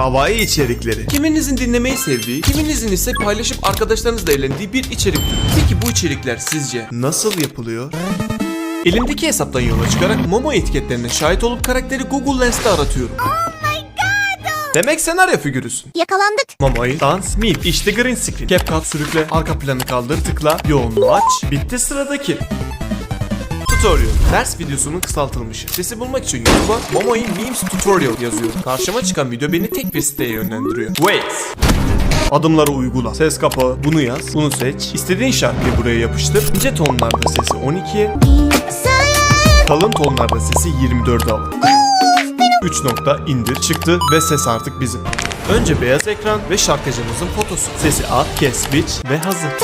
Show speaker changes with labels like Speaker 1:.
Speaker 1: Kawaii içerikleri.
Speaker 2: Kiminizin dinlemeyi sevdiği, kiminizin ise paylaşıp arkadaşlarınızla eğlendiği bir içerik. Peki bu içerikler sizce
Speaker 1: Nasıl yapılıyor?
Speaker 2: Elimdeki hesaptan yola çıkarak Momo etiketlerine şahit olup karakteri Google Lens'te aratıyorum. Demek senaryo figürüsün.
Speaker 3: Yakalandık.
Speaker 2: Momo'yu dans, mil, işte green screen. CapCut sürükle, arka planı kaldır, tıkla, yoğunluğu aç. Bitti sıradaki. Tutorial. Ders videosunun kısaltılmışı. Sesi bulmak için YouTube'a Momo'yu Memes Tutorial yazıyorum. Karşıma çıkan video beni tek bir siteye yönlendiriyor. Waze. Adımları uygula. Ses kapağı. Bunu yaz. Bunu seç. İstediğin şarkıyı buraya yapıştır. Nice tonlarda sesi 12'ye,
Speaker 3: Sayın.
Speaker 2: kalın tonlarda sesi 24'e al. 3 nokta indir çıktı ve ses artık bizim. Önce beyaz ekran ve şarkıcımızın fotosu. Sesi at, kes, bitch ve hazır.